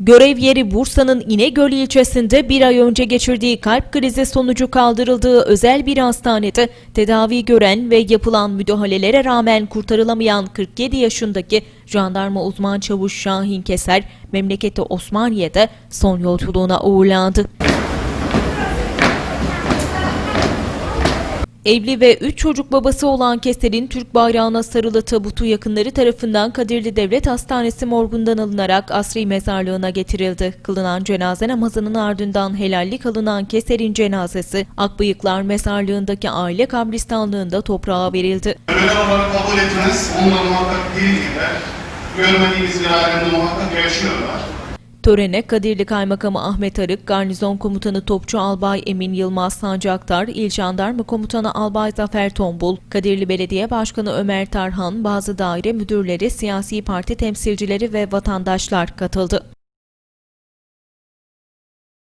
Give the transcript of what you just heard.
Görev yeri Bursa'nın İnegöl ilçesinde bir ay önce geçirdiği kalp krizi sonucu kaldırıldığı özel bir hastanede tedavi gören ve yapılan müdahalelere rağmen kurtarılamayan 47 yaşındaki jandarma uzman çavuş Şahin Keser, memleketi Osmaniye'de son yolculuğuna uğurlandı. Evli ve 3 çocuk babası olan Keser'in Türk bayrağına sarılı tabutu yakınları tarafından Kadirli Devlet Hastanesi morgundan alınarak asri mezarlığına getirildi. Kılınan cenaze namazının ardından helallik alınan Keser'in cenazesi Akbıyıklar Mezarlığındaki aile kabristanlığında toprağa verildi. Öyle olarak kabul etmez. Onlar muhakkak değil gibi. Görmediğimiz bir alemde muhakkak yaşıyorlar. Törene Kadirli Kaymakamı Ahmet Arık, Garnizon Komutanı Topçu Albay Emin Yılmaz Sancaktar, İl Jandarma Komutanı Albay Zafer Tombul, Kadirli Belediye Başkanı Ömer Tarhan, bazı daire müdürleri, siyasi parti temsilcileri ve vatandaşlar katıldı.